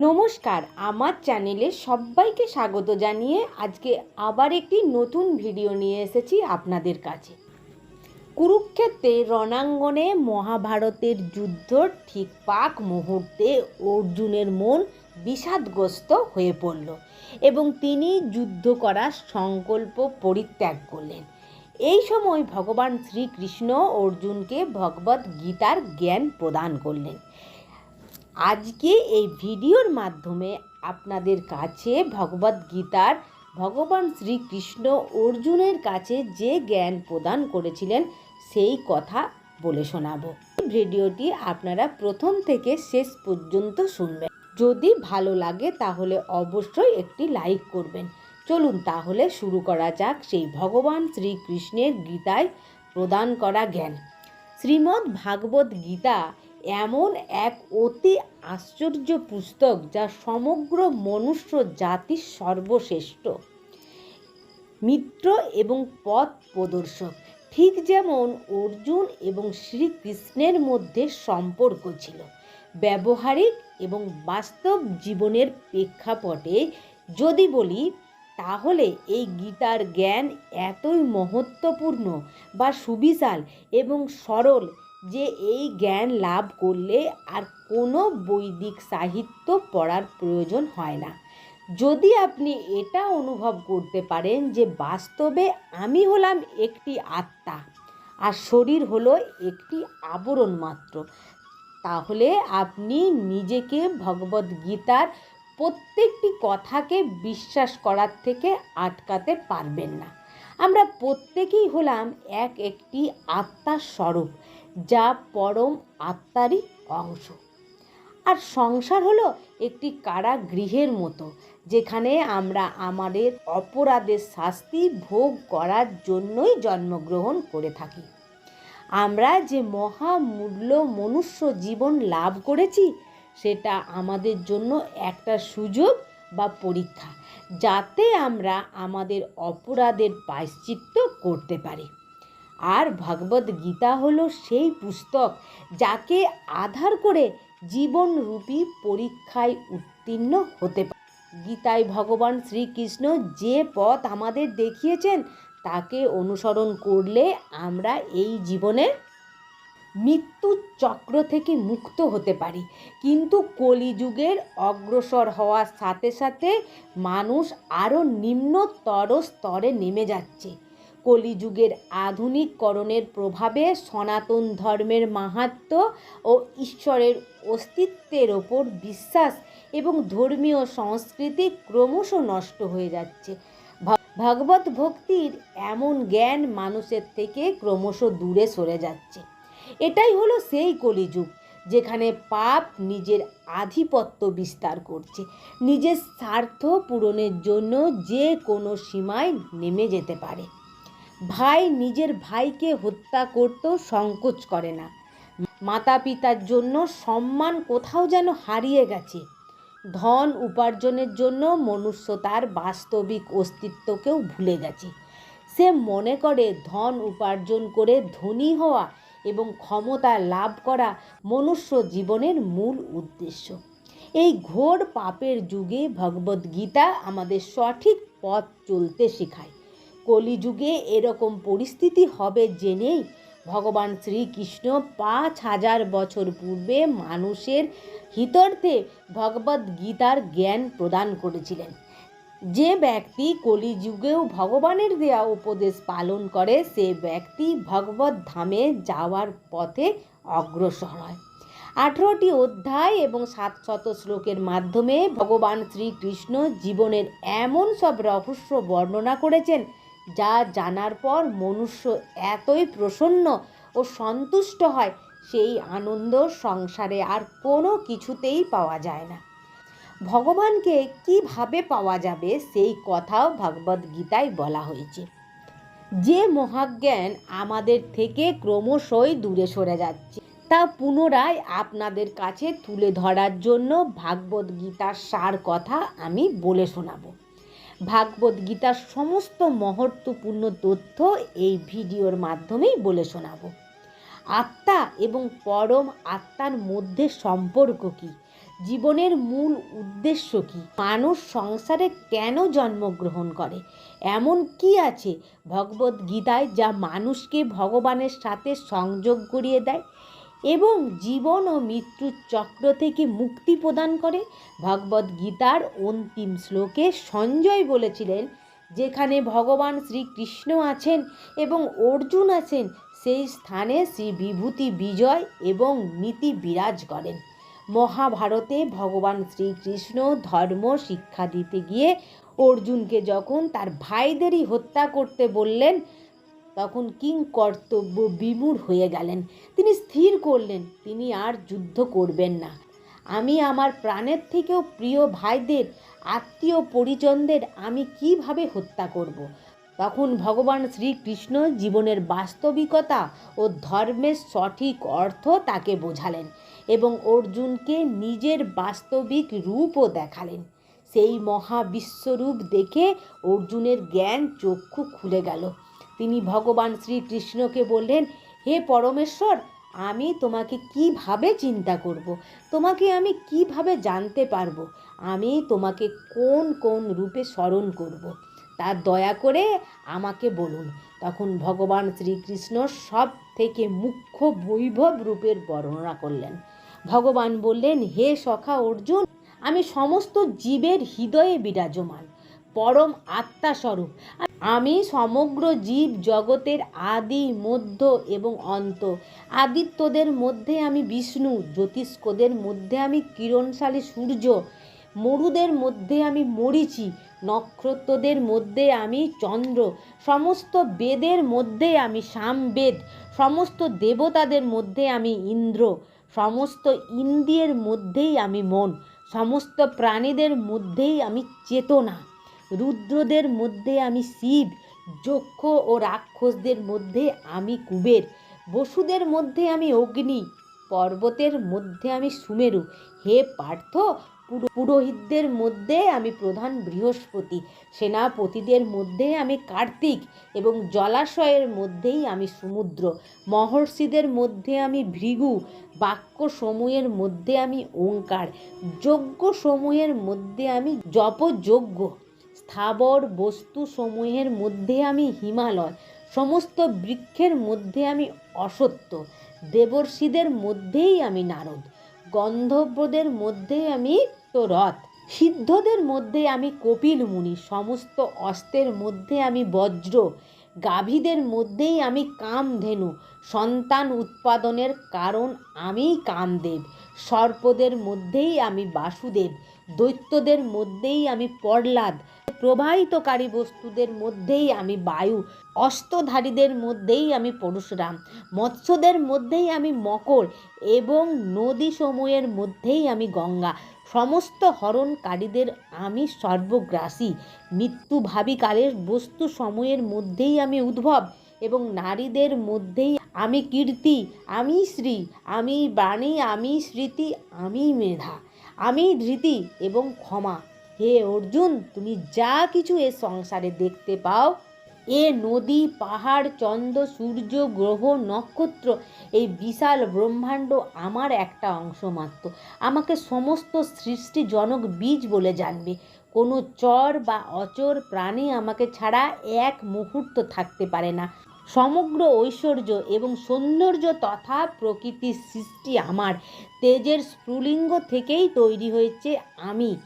নমস্কার, আমার চ্যানেলে সবাইকে স্বাগত জানিয়ে আজকে আবার একটি নতুন ভিডিও নিয়ে এসেছি আপনাদের কাছে। কুরুক্ষেত্রে রণাঙ্গনে মহাভারতের যুদ্ধ ঠিক পাক মুহূর্তে অর্জুনের মন বিষাদগ্রস্ত হয়ে পড়ল এবং তিনি যুদ্ধ করার সংকল্প পরিত্যাগ করলেন। এই সময় ভগবান শ্রীকৃষ্ণ অর্জুনকে ভগবত গীতার জ্ঞান প্রদান করলেন। আজকে এই ভিডিওর মাধ্যমে আপনাদের কাছে ভগবত গীতার ভগবান শ্রীকৃষ্ণ অর্জুনের কাছে যে জ্ঞান প্রদান করেছিলেন, সেই কথা বলে শোনাবো। ভিডিওটি আপনারা প্রথম থেকে শেষ পর্যন্ত শুনবেন। যদি ভালো লাগে, তাহলে অবশ্যই একটি লাইক করবেন। চলুন তাহলে শুরু করা যাক সেই ভগবান শ্রীকৃষ্ণের গীতায় প্রদান করা জ্ঞান। শ্রীমদ্ ভাগবত গীতা এমন এক অতি আশ্চর্য পুস্তক যা সমগ্র মনুষ্য জাতির সর্বশ্রেষ্ঠ। মিত্র এবং পথ প্রদর্শক। ঠিক যেমন অর্জুন এবং শ্রীকৃষ্ণের মধ্যে সম্পর্ক ছিল। ব্যবহারিক এবং বাস্তব জীবনের প্রেক্ষাপটে যদি বলি, তাহলে এই গীতার জ্ঞান এতই মহত্বপূর্ণ বা সুবিশাল এবং সরল যে এই জ্ঞান লাভ করলে আর কোনো বৈদিক সাহিত্য পড়ার প্রয়োজন হয় না। যদি আপনি এটা অনুভব করতে পারেন যে বাস্তবে আমি হলাম একটি আত্মা আর শরীর হলো একটি আবরণ মাত্র, তাহলে আপনি নিজেকে ভগবত গীতার প্রত্যেকটি কথাকে বিশ্বাস করার থেকে আটকাতে পারবেন না। আমরা প্রত্যেকেই হলাম এক একটি আত্মার স্বরূপ। যা পরম আত্মারই অংশ। আর সংসার হলো একটি কারা গৃহের মতো, যেখানে আমরা আমাদের অপরাধের শাস্তি ভোগ করার জন্যই জন্মগ্রহণ করে থাকি। আমরা যে মহামূল্য মনুষ্য জীবন লাভ করেছি, সেটা আমাদের জন্য একটা সুযোগ বা পরীক্ষা, যাতে আমরা আমাদের অপরাধের প্রায়শ্চিত্ত করতে পারি। আর ভগবদ গীতা হলো সেই পুস্তক যাকে আধার করে জীবনরূপী পরীক্ষায় উত্তীর্ণ হতে পারে। গীতায় ভগবান শ্রীকৃষ্ণ যে পথ আমাদের দেখিয়েছেন, তাকে অনুসরণ করলে আমরা এই জীবনে মৃত্যু চক্র থেকে মুক্ত হতে পারি। কিন্তু কলিযুগের অগ্রসর হওয়ার সাথে সাথে মানুষ আরও নিম্নতর স্তরে নেমে যাচ্ছে। কলিযুগের আধুনিককরণের প্রভাবে সনাতন ধর্মের মাহাত্ম ও ঈশ্বরের অস্তিত্বের ওপর বিশ্বাস এবং ধর্মীয় সংস্কৃতি ক্রমশ নষ্ট হয়ে যাচ্ছে। ভগবত ভক্তির এমন জ্ঞান মানুষের থেকে ক্রমশ দূরে সরে যাচ্ছে। এটাই হলো সেই কলিযুগ যেখানে পাপ নিজের আধিপত্য বিস্তার করছে। নিজের স্বার্থ পূরণের জন্য যে কোনো সীমায় নেমে যেতে পারে। ভাই নিজের ভাইকে হত্যা করতেও সংকোচ করে না। মাতা পিতার জন্য সম্মান কোথাও যেন হারিয়ে গেছে। ধন উপার্জনের জন্য মনুষ্য তার বাস্তবিক অস্তিত্বকেও ভুলে গেছে। সে মনে করে ধন উপার্জন করে ধনী হওয়া এবং ক্ষমতা লাভ করা মনুষ্য জীবনের মূল উদ্দেশ্য। এই ঘোর পাপের যুগে ভগবদ্গীতা আমাদের সঠিক পথ চলতে শেখায়। কলিযুগে এরকম পরিস্থিতি হবে জেনেই ভগবান শ্রীকৃষ্ণ পাঁচ হাজার বছর পূর্বে মানুষের হিতর্থে ভগবদ গীতার জ্ঞান প্রদান করেছিলেন। যে ব্যক্তি কলিযুগেও ভগবানের দেয়া উপদেশ পালন করে, সে ব্যক্তি ভগবত ধামে যাওয়ার পথে অগ্রসর হয়। আঠেরোটি অধ্যায় এবং সাত শত শ্লোকের মাধ্যমে ভগবান শ্রীকৃষ্ণ জীবনের এমন সব রহস্য বর্ণনা করেছেন যা জানার পর মনুষ্য এতই প্রসন্ন ও সন্তুষ্ট হয়, সেই আনন্দ সংসারে আর কোনো কিছুতেই পাওয়া যায় না। ভগবানকে কীভাবে পাওয়া যাবে সেই কথাও ভগবদ গীতায় বলা হয়েছে। যে মহাজ্ঞান আমাদের থেকে ক্রমশই দূরে সরে যাচ্ছে, তা পুনরায় আপনাদের কাছে তুলে ধরার জন্য ভাগবত গীতার সার কথা আমি বলে শোনাবো। ভাগবত গীতার সমস্ত মহত্বপূর্ণ তথ্য এই ভিডিওর মাধ্যমেই বলে শোনাবো। আত্মা এবং পরম আত্মার মধ্যে সম্পর্ক কী? জীবনের মূল উদ্দেশ্য কি? মানুষ সংসারে কেন জন্মগ্রহণ করে? এমন কি আছে ভগবত গীতায় যা মানুষকে ভগবানের সাথে সংযোগ করিয়ে দেয়? এবং জীবন ও মৃত্যুর চক্র থেকে মুক্তি প্রদান করে। ভগবত গীতার অন্তিম শ্লোকে সঞ্জয় বলেছিলেন, যেখানে ভগবান শ্রীকৃষ্ণ আছেন এবং অর্জুন আছেন, সেই স্থানে শ্রী বিভূতি বিজয় এবং নীতি বিরাজ করেন। মহাভারতে ভগবান শ্রীকৃষ্ণ ধর্ম শিক্ষা দিতে গিয়ে অর্জুনকে যখন তার ভাইদেরই হত্যা করতে বললেন তখন কিং কর্তব্য বিমূঢ় হয়ে গেলেন। তিনি স্থির করলেন, তিনি আর যুদ্ধ করবেন না। আমি আমার প্রাণের থেকেও প্রিয় ভাইদের, আত্মীয় পরিজনদের আমি কীভাবে হত্যা করব। তখন ভগবান শ্রীকৃষ্ণ জীবনের বাস্তবিকতা ও ধর্মের সঠিক অর্থ তাকে বোঝালেন এবং অর্জুনকে নিজের বাস্তবিক রূপও দেখালেন। সেই মহাবিশ্বরূপ দেখে অর্জুনের জ্ঞান চক্ষু খুলে গেল। তিনি ভগবান শ্রীকৃষ্ণকে বললেন, হে পরমেশ্বর, আমি তোমাকে কীভাবে চিন্তা করব। তোমাকে আমি কীভাবে জানতে পারব আমি তোমাকে কোন কোন রূপে স্মরণ করব। তা দয়া করে আমাকে বলুন তখন ভগবান শ্রীকৃষ্ণ সব থেকে মুখ্য বৈভব রূপের বর্ণনা করলেন ভগবান বললেন, হে সখা অর্জুন, আমি সমস্ত জীবের হৃদয়ে বিরাজমান পরম আত্মাস্বরূপ। আমি সমগ্র জীব জগতের আদি, মধ্য এবং অন্ত। আদিত্যদের মধ্যে আমি বিষ্ণু, জ্যোতিষ্কদের মধ্যে আমি কিরণশালী সূর্য, মরুদের মধ্যে আমি মরিচি, নক্ষত্রদের মধ্যে আমি চন্দ্র, সমস্ত বেদের মধ্যে আমি সামবেদ সমস্ত দেবতাদের মধ্যে আমি ইন্দ্র, সমস্ত ইন্দ্রিয়ের মধ্যেই আমি মন, সমস্ত প্রাণীদের মধ্যেই আমি চেতনা। রুদ্রদের মধ্যে আমি শিব, যক্ষ ও রাক্ষসদের মধ্যে আমি কুবের, বসুদের মধ্যে আমি অগ্নি, পর্বতের মধ্যে আমি সুমেরু। হে পার্থ পুরোহিতদের মধ্যে আমি প্রধান বৃহস্পতি, সেনাপতিদের মধ্যে আমি কার্তিক এবং জলাশয়ের মধ্যেই আমি সমুদ্র। মহর্ষিদের মধ্যে আমি ভৃগু বাক্য সমূহের মধ্যে আমি ওঙ্কার যজ্ঞ সমূহের মধ্যে আমি জপযজ্ঞ। স্থাবর বস্তু সমূহের মধ্যে আমি হিমালয়, সমস্ত বৃক্ষের মধ্যে আমি অসত্য, দেবর্ষিদের মধ্যেই আমি নারদ গন্ধর্বদের মধ্যে আমি তো রথ সিদ্ধদের মধ্যে আমি কপিল মুনি, সমস্ত অস্ত্রের মধ্যে আমি বজ্র, গাভীদের মধ্যেই আমি কামধেনু, সন্তান উৎপাদনের কারণ আমি কামদেব, সর্পদের মধ্যেই আমি বাসুদেব দৈত্যদের মধ্যেই আমি প্রহ্লাদ, প্রবাহিতকারী বস্তুদের মধ্যেই আমি বায়ু, অস্ত্রধারীদের মধ্যেই আমি পরশুরাম, মৎস্যদের মধ্যেই আমি মকর এবং নদী সমূহের মধ্যেই আমি গঙ্গা। সমস্ত হরণকারীদের আমি সর্বগ্রাসী। মৃত্যুভাবিকালের বস্তু সময়ের মধ্যেই আমি উদ্ভব এবং নারীদের মধ্যেই আমি কীর্তি, আমি শ্রী, আমি বাণী, আমি স্মৃতি, আমি মেধা। আমি ধৃতি এবং ক্ষমা। হে অর্জুন, তুমি যা কিছু এ সংসারে দেখতে পাও, এ নদী, পাহাড়, চন্দ্র, সূর্য, গ্রহ, নক্ষত্র, এই বিশাল ব্রহ্মাণ্ড আমার একটা অংশ মাত্র। আমাকে সমস্ত সৃষ্টিজনক বীজ বলে জানবে। কোনো চর বা অচর প্রাণী আমাকে ছাড়া এক মুহূর্ত থাকতে পারে না। সমগ্র ঐশ্বর্য এবং সৌন্দর্য তথা প্রকৃতির সৃষ্টি আমার। তেজের স্ফুলিঙ্গ থেকেই তৈরি হয়েছে আমি।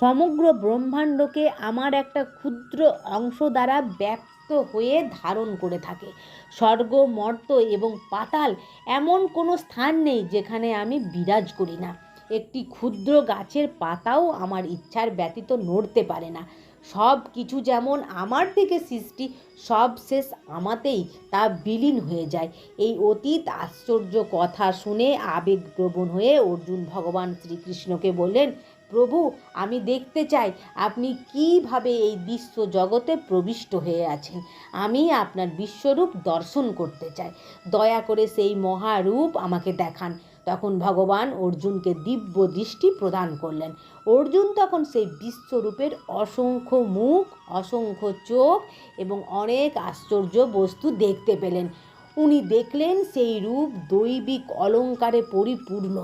সমগ্র ব্রহ্মাণ্ডকে আমার একটা ক্ষুদ্র অংশ দ্বারা ব্যক্ত হয়ে ধারণ করে থাকে। স্বর্গ, মর্ত এবং পাতাল এমন কোনো স্থান নেই যেখানে আমি বিরাজ করি না। একটি ক্ষুদ্র গাছের পাতাও আমার ইচ্ছার ব্যতীত নড়তে পারে না। সব কিছু যেমন আমার থেকে সৃষ্টি, সব শেষ আমাতেই তা বিলীন হয়ে যায়। এই অতীত আশ্চর্য কথা শুনে আবেগপ্রবণ হয়ে অর্জুন ভগবান শ্রীকৃষ্ণকে বললেন, প্রভু, আমি দেখতে চাই আপনি কীভাবে এই বিশ্ব জগতে প্রবিষ্ট হয়ে আছেন। আমি আপনার বিশ্বরূপ দর্শন করতে চাই। দয়া করে সেই মহারূপ আমাকে দেখান। তখন ভগবান অর্জুনকে দিব্য দৃষ্টি প্রদান করলেন। অর্জুন তখন সেই বিশ্বরূপের অসংখ্য মুখ, অসংখ্য চোখ এবং অনেক আশ্চর্য বস্তু দেখতে পেলেন। উনি দেখলেন সেই রূপ দৈবিক অলঙ্কারে পরিপূর্ণ।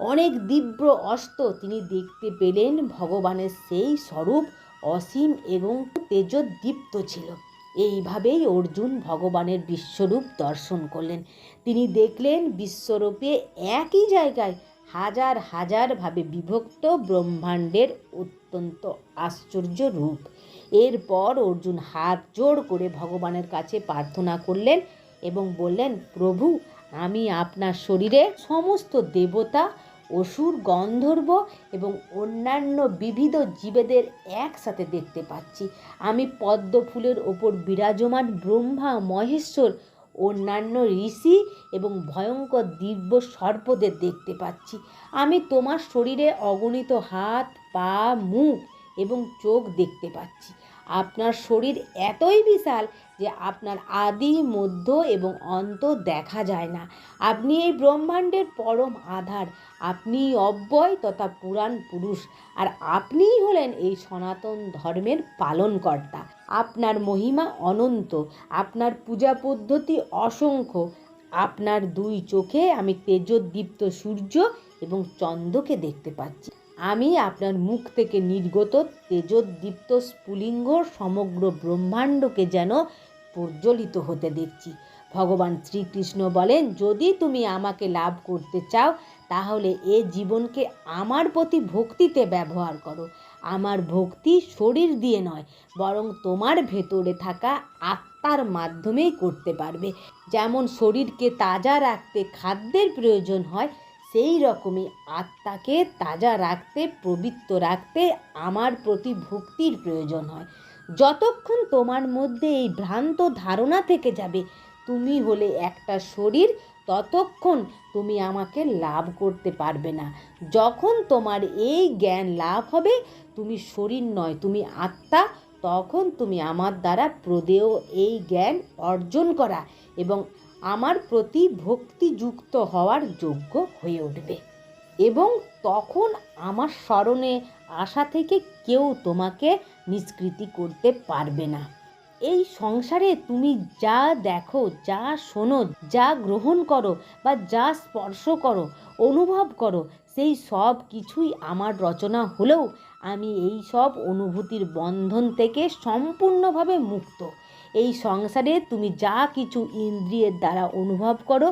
অনেক দিব্য অস্ত্র তিনি দেখতে পেলেন ভগবানের সেই স্বরূপ অসীম এবং তেজোদ্দীপ্ত ছিল। এইভাবেই অর্জুন ভগবানের বিশ্বরূপ দর্শন করলেন। তিনি দেখলেন বিশ্বরূপে একই জায়গায় হাজার হাজারভাবে বিভক্ত ব্রহ্মাণ্ডের অত্যন্ত আশ্চর্য রূপ। এরপর অর্জুন হাত জোড় করে ভগবানের কাছে প্রার্থনা করলেন এবং বললেন, প্রভু, আমি আপনার শরীরে সমস্ত দেবতা অসুর গন্ধর্ব এবং অন্যান্য বিবিধ জীবেদের একসাথে দেখতে পাচ্ছি। আমি পদ্ম ফুলের ওপর বিরাজমান ব্রহ্মা, মহেশ্বর, অন্যান্য ঋষি এবং ভয়ঙ্কর দিব্য সর্পদের দেখতে পাচ্ছি। আমি তোমার শরীরে অগণিত হাত, পা, মুখ এবং চোখ দেখতে পাচ্ছি। আপনার শরীর এতই বিশাল যে আপনার আদি, মধ্য এবং অন্ত দেখা যায় না। আপনি এই ব্রহ্মাণ্ডের পরম আধার। আপনি অব্যয় তথা পুরাণ পুরুষ। আর আপনিই হলেন এই সনাতন ধর্মের পালনকর্তা। আপনার মহিমা অনন্ত। আপনার পূজা পদ্ধতি অসংখ্য। আপনার দুই চোখে আমি তেজোদ্দীপ্ত সূর্য এবং চন্দ্রকে দেখতে পাচ্ছি। আমি আপনার মুখ থেকে নির্গত তেজোদ্দীপ্ত স্ফুলিঙ্গ সমগ্র ব্রহ্মাণ্ডকে যেন প্রজ্বলিত হতে দেখছি। ভগবান শ্রীকৃষ্ণ বলেন, যদি তুমি আমাকে লাভ করতে চাও, তাহলে এ জীবনকে আমার প্রতি ভক্তিতে ব্যবহার করো। আমার ভক্তি শরীর দিয়ে নয়, বরং তোমার ভেতরে থাকা আত্মার মাধ্যমেই করতে পারবে। যেমন শরীরকে তাজা রাখতে খাদ্যের প্রয়োজন হয় সেই রকমই আত্মাকে তাজা রাখতে, পবিত্র রাখতে আমার প্রতি ভক্তির প্রয়োজন হয়। যতক্ষণ তোমার মধ্যে এই ভ্রান্ত ধারণা থেকে যাবে, তুমি হলে একটা শরীর, ততক্ষণ তুমি আমাকে লাভ করতে পারবে না। যখন তোমার এই জ্ঞান লাভ হবে, তুমি শরীর নয়, তুমি আত্মা, তখন তুমি আমার দ্বারা প্রদেয় এই জ্ঞান অর্জন করা এবং আমার প্রতি ভক্তিযুক্ত হওয়ার যোগ্য হয়ে উঠবে। এবং তখন আমার স্মরণে আসা থেকে কেউ তোমাকে নিষ্কৃতি করতে পারবে না। এই সংসারে তুমি যা দেখো, যা শোনো, যা গ্রহণ করো বা যা স্পর্শ করো, অনুভব করো, সেই সব কিছুই আমার রচনা হলেও আমি এই সব অনুভূতির বন্ধন থেকে সম্পূর্ণভাবে মুক্ত। এই সংসারে তুমি যা কিছু ইন্দ্রিয়ের দ্বারা অনুভব করো,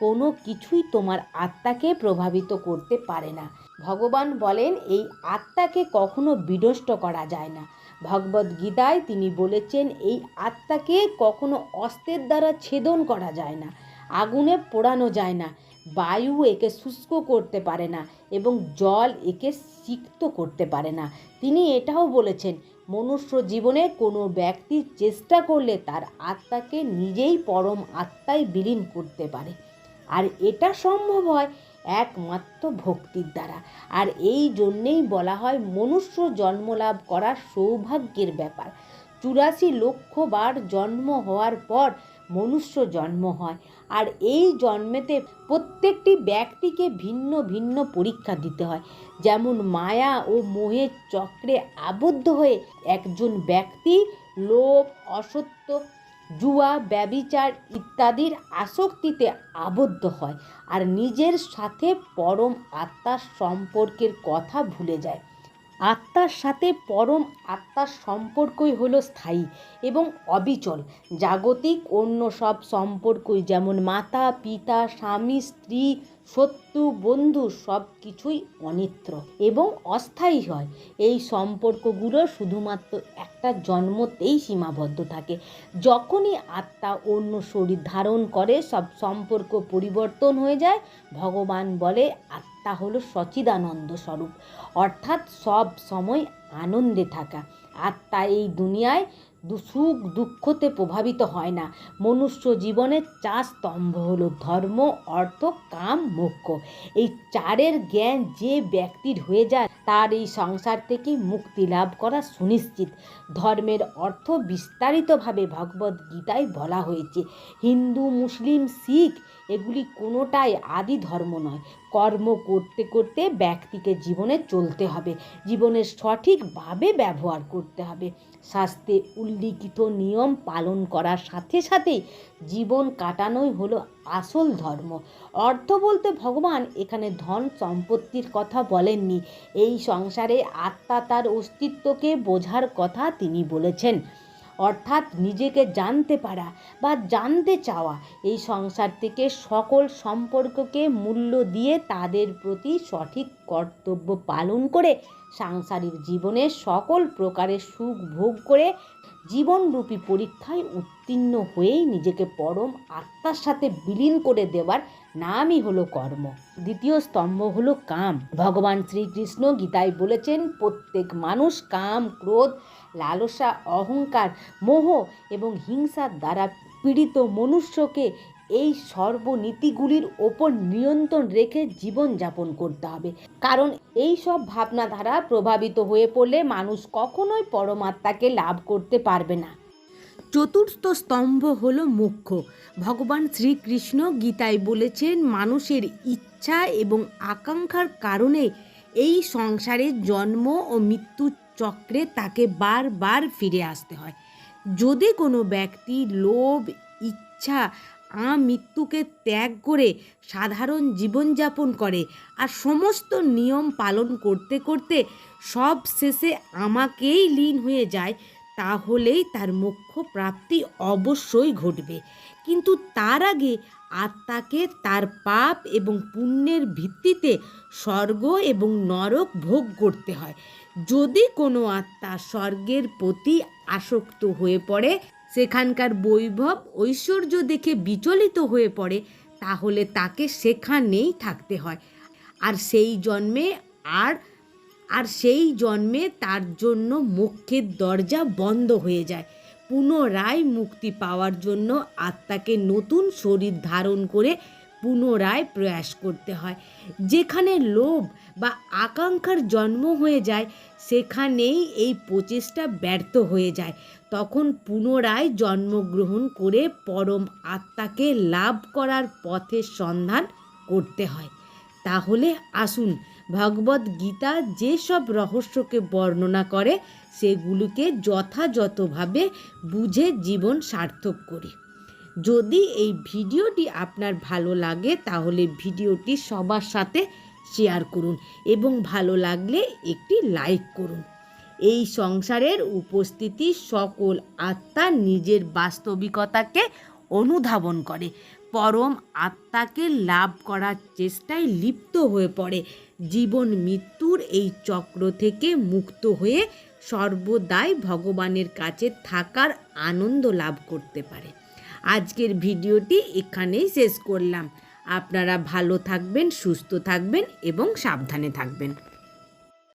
কোনো কিছুই তোমার আত্মাকে প্রভাবিত করতে পারে না। ভগবান বলেন, এই আত্মাকে কখনো বিনষ্ট করা যায় না। ভগবদ গীতায় তিনি বলেছেন, এই আত্মাকে কখনো অস্ত্রের দ্বারা ছেদন করা যায় না, আগুনে পোড়ানো যায় না, বায়ু একে শুষ্ক করতে পারে না, এবং জল একে সিক্ত করতে পারে না। তিনি এটাও বলেছেন মনুষ্য জীবনে কোনো ব্যক্তি চেষ্টা করলে তার আত্মাকে নিজেই পরম আত্মায় বিলীন করতে পারে। আর এটা সম্ভব হয় একমাত্র ভক্তির দ্বারা। আর এই জন্যেই বলা হয় মনুষ্য জন্মলাভ করা সৌভাগ্যের ব্যাপার। চুরাশি লক্ষ বার জন্ম হওয়ার পর মনুষ্য জন্ম হয়। আর এই জন্মেতে প্রত্যেকটি ব্যক্তিকে ভিন্ন ভিন্ন পরীক্ষা দিতে হয়। যেমন মায়া ও মোহের চক্রে আবদ্ধ হয়ে একজন ব্যক্তি লোভ, অসত্য, জুয়া ব্যবিচার ইত্যাদির আসক্তিতে আবদ্ধ হয় আর নিজের সাথে পরম আত্মার সম্পর্কের কথা ভুলে যায়। আত্মার সাথে পরম আত্মার সম্পর্কই হল স্থায়ী এবং অবিচল। জাগতিক অন্য সব সম্পর্কই যেমন মাতা, পিতা, স্বামী, স্ত্রী শত্রু বন্ধু সব কিছুই অনিত্র এবং অস্থায়ী হয়। এই সম্পর্কগুলো শুধুমাত্র একটা জন্মতেই সীমাবদ্ধ থাকে। যখনই আত্মা অন্য শরীর ধারণ করে, সব সম্পর্ক পরিবর্তন হয়ে যায়। ভগবান বলে আত্মা হলো সচিদানন্দ স্বরূপ। অর্থাৎ সব সময় আনন্দে থাকা। আত্মা এই দুনিয়ায় সুখ দুঃখতে প্রভাবিত হয় না। মনুষ্য জীবনের চার স্তম্ভ হলো ধর্ম, অর্থ, কাম, মোক্ষ। এই চারের জ্ঞান যে ব্যক্তির হয়ে যায়, তার এই সংসার থেকে মুক্তি লাভ করা সুনিশ্চিত। ধর্মের অর্থ বিস্তারিতভাবে ভগবদ গীতায় বলা হয়েছে, হিন্দু, মুসলিম, শিখ, এগুলি কোনোটাই আদি ধর্ম নয়। কর্ম করতে করতে ব্যক্তিকে জীবনে চলতে হবে। জীবনের সঠিকভাবে ব্যবহার করতে হবে। শাস্ত্রে উল্লিখিত নিয়ম পালন করার সাথে সাথে জীবন কাটানোই হলো আসল ধর্ম। অর্থ বলতে ভগবান এখানে ধন সম্পত্তির কথা বলেননি। এই সংসারে আত্মা তার অস্তিত্বকে বোঝার কথা তিনি বলেছেন। অর্থাৎ নিজেকে জানতে পারা বা জানতে চাওয়া, এই সংসার থেকে সকল সম্পর্ককে মূল্য দিয়ে তাদের প্রতি সঠিক কর্তব্য পালন করে সাংসারিক জীবনে সকল প্রকারের সুখ ভোগ করে জীবনরূপী পরীক্ষায় উত্তীর্ণ হয়েই নিজেকে পরম আত্মার সাথে বিলীন করে দেওয়ার নামই হলো কর্ম। দ্বিতীয় স্তম্ভ হলো কাম। ভগবান শ্রীকৃষ্ণ গীতায় বলেছেন, প্রত্যেক মানুষ কাম, ক্রোধ লালসা অহংকার, মোহ এবং হিংসার দ্বারা পীড়িত মনুষ্যকে এই সর্বনীতিগুলির ওপর নিয়ন্ত্রণ রেখে জীবনযাপন করতে হবে। কারণ এই সব ভাবনাধারা প্রভাবিত হয়ে পড়লে মানুষ কখনোই পরমাত্মাকে লাভ করতে পারবে না। চতুর্থ স্তম্ভ হলো মুখ্য ভগবান শ্রীকৃষ্ণ গীতায় বলেছেন, মানুষের ইচ্ছা এবং আকাঙ্ক্ষার কারণে এই সংসারে জন্ম ও মৃত্যু চক্রে তাকে বারবার ফিরে আসতে হয়। যদি কোনো ব্যক্তি লোভ, ইচ্ছা, আমৃত্যুকে ত্যাগ করে সাধারণ জীবনযাপন করে আর সমস্ত নিয়ম পালন করতে করতে সব শেষে আমাকেই লীন হয়ে যায় তাহলেই তার মোক্ষ প্রাপ্তি অবশ্যই ঘটবে। কিন্তু তার আগে আত্মাকে তার পাপ এবং পুণ্যের ভিত্তিতে স্বর্গ এবং নরক ভোগ করতে হয়। যদি কোনো আত্মা স্বর্গের প্রতি আসক্ত হয়ে পড়ে, সেখানকার বৈভব ঐশ্বর্য দেখে বিচলিত হয়ে পড়ে, তাহলে তাকে সেখানেই থাকতে হয়। আর সেই জন্মে আর আর সেই জন্মে তার জন্য মোক্ষের দরজা বন্ধ হয়ে যায়। পুনরায় মুক্তি পাওয়ার জন্য আত্মাকে নতুন শরীর ধারণ করে পুনরায় প্রয়াস করতে হয়। যেখানে লোভ বা আকাঙ্ক্ষার জন্ম হয়ে যায়, সেখানেই এই প্রচেষ্টা ব্যর্থ হয়ে যায়। তখন পুনরায় জন্মগ্রহণ করে পরম আত্মাকে লাভ করার পথের সন্ধান করতে হয়। তাহলে আসুন ভগবদ গীতা যেসব রহস্যকে বর্ণনা করে, সেগুলোকে যথাযথভাবে বুঝে জীবন সার্থক করি। যদি এই ভিডিওটি আপনার ভালো লাগে, তাহলে ভিডিওটি সবার সাথে শেয়ার করুন এবং ভালো লাগলে একটি লাইক করুন। এই সংসারের উপস্থিতি সকল আত্মা নিজের বাস্তবিকতাকে অনুধাবন করে। পরম আত্মাকে লাভ করার চেষ্টায় লিপ্ত হয়ে পড়ে। জীবন মৃত্যুর এই চক্র থেকে মুক্ত হয়ে সর্বদাই ভগবানের কাছে থাকার আনন্দ লাভ করতে পারে। আজকের ভিডিওটি এখানেই শেষ করলাম। আপনারা ভালো থাকবেন, সুস্থ থাকবেন এবং সাবধানে থাকবেন।